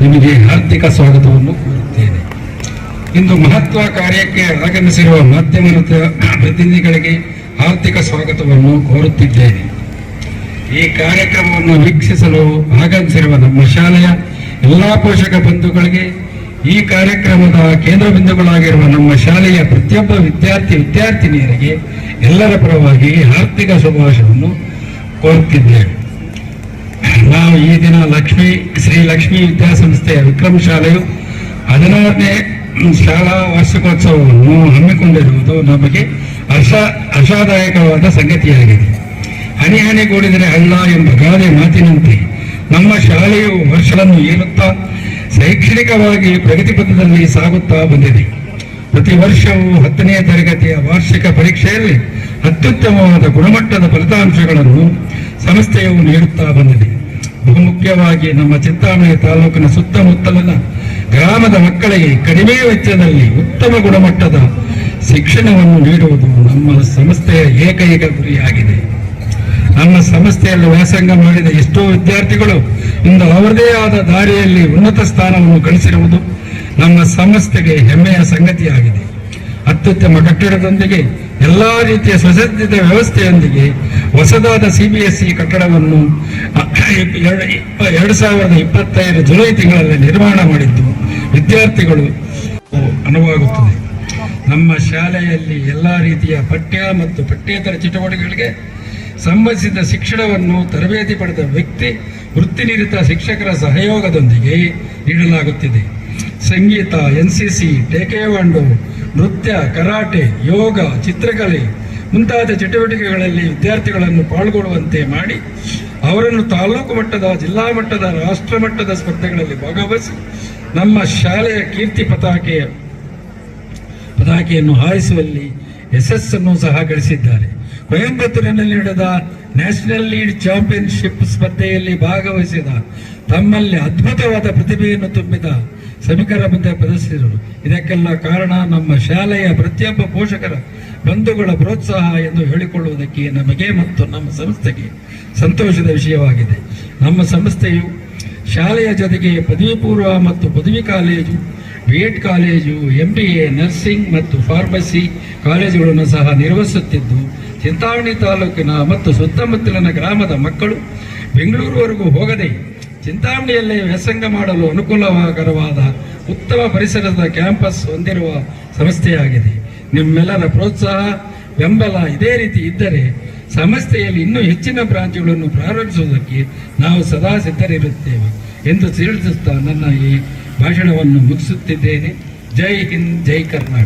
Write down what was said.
ನಿಮಗೆ ಹಾರ್ದಿಕ ಸ್ವಾಗತವನ್ನು ಕೋರುತ್ತೇನೆ. ಇಂದು ಮಹತ್ವ ಕಾರ್ಯಕ್ಕೆ ಆಗಮಿಸಿರುವ ಮಾಧ್ಯಮ ಪ್ರತಿನಿಧಿಗಳಿಗೆ ಹಾರ್ದಿಕ ಸ್ವಾಗತವನ್ನು ಕೋರುತ್ತಿದ್ದೇನೆ. ಈ ಕಾರ್ಯಕ್ರಮವನ್ನು ವೀಕ್ಷಿಸಲು ಆಗಮಿಸಿರುವ ನಮ್ಮ ಶಾಲೆಯ ಎಲ್ಲಾ ಪೋಷಕ ಬಂಧುಗಳಿಗೆ ಈ ಕಾರ್ಯಕ್ರಮದ ಕೇಂದ್ರ ಬಿಂದುಗಳಾಗಿರುವ ನಮ್ಮ ಶಾಲೆಯ ಪ್ರತಿಯೊಬ್ಬ ವಿದ್ಯಾರ್ಥಿ ವಿದ್ಯಾರ್ಥಿನಿಯರಿಗೆ ಎಲ್ಲರ ಪರವಾಗಿ ಹಾರ್ದಿಕ ಶುಭಾಶಯವನ್ನು ಕೋರುತ್ತಿದ್ದೇವೆ. ನಾವು ಈ ದಿನ ಲಕ್ಷ್ಮೀ ಶ್ರೀ ಲಕ್ಷ್ಮೀ ವಿದ್ಯಾಸಂಸ್ಥೆಯ ವಿಕ್ರಮ ಶಾಲೆಯು ಹದಿನಾರನೇ ಶಾಲಾ ವಾರ್ಷಿಕೋತ್ಸವವನ್ನು ಹಮ್ಮಿಕೊಂಡಿರುವುದು ನಮಗೆ ಹರ್ಷ, ಹರ್ಷದಾಯಕವಾದ ಸಂಗತಿಯಾಗಿದೆ. ಹನಿ ಹನಿಗೂಡಿದರೆ ಅಲ್ಲ ಎಂಬ ಗಾದೆ ಮಾತಿನಂತೆ ನಮ್ಮ ಶಾಲೆಯು ವರ್ಷಗಳನ್ನು ಏರುತ್ತಾ ಶೈಕ್ಷಣಿಕವಾಗಿ ಪ್ರಗತಿ ಪಥದಲ್ಲಿ ಸಾಗುತ್ತಾ ಬಂದಿದೆ. ಪ್ರತಿ ವರ್ಷವೂ ಹತ್ತನೇ ತರಗತಿಯ ವಾರ್ಷಿಕ ಪರೀಕ್ಷೆಯಲ್ಲಿ ಅತ್ಯುತ್ತಮವಾದ ಗುಣಮಟ್ಟದ ಫಲಿತಾಂಶಗಳನ್ನು ಸಂಸ್ಥೆಯು ನೀಡುತ್ತಾ ಬಂದಿದೆ. ಬಹುಮುಖ್ಯವಾಗಿ ನಮ್ಮ ಚಿಂತಾಮಣಿ ತಾಲೂಕಿನ ಸುತ್ತಮುತ್ತಲಿನ ಗ್ರಾಮದ ಮಕ್ಕಳಿಗೆ ಕಡಿಮೆ ವೆಚ್ಚದಲ್ಲಿ ಉತ್ತಮ ಗುಣಮಟ್ಟದ ಶಿಕ್ಷಣವನ್ನು ನೀಡುವುದು ನಮ್ಮ ಸಂಸ್ಥೆಯ ಏಕೈಕ ಗುರಿಯಾಗಿದೆ. ನಮ್ಮ ಸಂಸ್ಥೆಯಲ್ಲಿ ವ್ಯಾಸಂಗ ಮಾಡಿದ ಎಷ್ಟೋ ವಿದ್ಯಾರ್ಥಿಗಳು ಇಂದು ಅವರದೇ ಆದ ದಾರಿಯಲ್ಲಿ ಉನ್ನತ ಸ್ಥಾನವನ್ನು ಗಳಿಸಿರುವುದು ನಮ್ಮ ಸಂಸ್ಥೆಗೆ ಹೆಮ್ಮೆಯ ಸಂಗತಿಯಾಗಿದೆ. ಅತ್ಯುತ್ತಮ ಕಟ್ಟಡದೊಂದಿಗೆ ಎಲ್ಲಾ ರೀತಿಯ ಸುಸಜ್ಜಿತ ವ್ಯವಸ್ಥೆಯೊಂದಿಗೆ ಹೊಸದಾದ ಸಿ ಬಿ ಎಸ್ ಇ ಕಟ್ಟಡವನ್ನು ಎರಡು ಸಾವಿರದ ಇಪ್ಪತ್ತೈದು ಜುಲೈ ತಿಂಗಳಲ್ಲಿ ನಿರ್ಮಾಣ ಮಾಡಿದ್ದು ವಿದ್ಯಾರ್ಥಿಗಳು ಅನುವಾಗುತ್ತದೆ ನಮ್ಮ ಶಾಲೆಯಲ್ಲಿ ಎಲ್ಲ ರೀತಿಯ ಪಠ್ಯ ಮತ್ತು ಪಠ್ಯೇತರ ಚಟುವಟಿಕೆಗಳಿಗೆ ಸಂಬಂಧಿಸಿದ ಶಿಕ್ಷಣವನ್ನು ತರಬೇತಿ ಪಡೆದ ವ್ಯಕ್ತಿ, ವೃತ್ತಿನಿರತ ಶಿಕ್ಷಕರ ಸಹಯೋಗದೊಂದಿಗೆ ನೀಡಲಾಗುತ್ತಿದೆ. ಸಂಗೀತ ಎನ್ಸಿಸಿ ಟೇಕೆವಾಂಡೋ ನೃತ್ಯ, ಕರಾಟೆ, ಯೋಗ, ಚಿತ್ರಕಲೆ ಮುಂತಾದ ಚಟುವಟಿಕೆಗಳಲ್ಲಿ ವಿದ್ಯಾರ್ಥಿಗಳನ್ನು ಪಾಲ್ಗೊಳ್ಳುವಂತೆ ಮಾಡಿ ಅವರನ್ನು ತಾಲೂಕು ಮಟ್ಟದ, ಜಿಲ್ಲಾ ಮಟ್ಟದ, ರಾಷ್ಟ್ರ ಮಟ್ಟದ ಸ್ಪರ್ಧೆಗಳಲ್ಲಿ ಭಾಗವಹಿಸಿ ನಮ್ಮ ಶಾಲೆಯ ಕೀರ್ತಿ ಪತಾಕೆಯ ಪತಾಕೆಯನ್ನು ಹಾರಿಸುವಲ್ಲಿ ಯಶಸ್ಸನ್ನು ಸಹ ಗಳಿಸಿದ್ದಾರೆ. ಕೊಯಂಬತ್ತೂರಿನಲ್ಲಿ ನಡೆದ ನ್ಯಾಷನಲ್ ಲೀಡ್ ಚಾಂಪಿಯನ್ಶಿಪ್ ಸ್ಪರ್ಧೆಯಲ್ಲಿ ಭಾಗವಹಿಸಿದ ತಮ್ಮಲ್ಲಿ ಅದ್ಭುತವಾದ ಪ್ರತಿಭೆಯನ್ನು ತುಂಬಿದ ಸಮೀಕರ ಮುಂದೆ ಪ್ರದರ್ಶಿಸಿದರು ಇದಕ್ಕೆಲ್ಲ ಕಾರಣ ನಮ್ಮ ಶಾಲೆಯ ಪ್ರತಿಯೊಬ್ಬ ಪೋಷಕರ ಬಂಧುಗಳ ಪ್ರೋತ್ಸಾಹ ಎಂದು ಹೇಳಿಕೊಳ್ಳುವುದಕ್ಕೆ ನಮಗೆ ಮತ್ತು ನಮ್ಮ ಸಂಸ್ಥೆಗೆ ಸಂತೋಷದ ವಿಷಯವಾಗಿದೆ. ನಮ್ಮ ಸಂಸ್ಥೆಯು ಶಾಲೆಯ ಜೊತೆಗೆ ಪದವಿ ಪೂರ್ವ ಮತ್ತು ಪದವಿ college B Ed college M B A nursing ಮತ್ತು ಫಾರ್ಮಸಿ ಕಾಲೇಜುಗಳನ್ನು ಸಹ ನಿರ್ವಹಿಸುತ್ತಿದ್ದು, ಚಿಂತಾಮಣಿ ತಾಲೂಕಿನ ಮತ್ತು ಸುತ್ತಮುತ್ತಲಿನ ಗ್ರಾಮದ ಮಕ್ಕಳು ಬೆಂಗಳೂರುವರೆಗೂ ಹೋಗದೆ ಚಿಂತಾಮಣಿಯಲ್ಲೇ ವ್ಯಾಸಂಗ ಮಾಡಲು ಅನುಕೂಲಕರವಾದ ಉತ್ತಮ ಪರಿಸರದ ಕ್ಯಾಂಪಸ್ ಹೊಂದಿರುವ ಸಂಸ್ಥೆಯಾಗಿದೆ. ನಿಮ್ಮೆಲ್ಲರ ಪ್ರೋತ್ಸಾಹ, ಬೆಂಬಲ ಇದೇ ರೀತಿ ಇದ್ದರೆ ಸಂಸ್ಥೆಯಲ್ಲಿ ಇನ್ನೂ ಹೆಚ್ಚಿನ ಬ್ರಾಂಚ್ಗಳನ್ನು ಪ್ರಾರಂಭಿಸುವುದಕ್ಕೆ ನಾವು ಸದಾ ಸಿದ್ಧರಿರುತ್ತೇವೆ ಎಂದು ತಿಳಿಸುತ್ತಾ ನನ್ನ ಈ ಭಾಷಣವನ್ನು ಮುಗಿಸುತ್ತಿದ್ದೇನೆ. ಜೈ ಹಿಂದ್, ಜೈ ಕರ್ನಾಟಕ.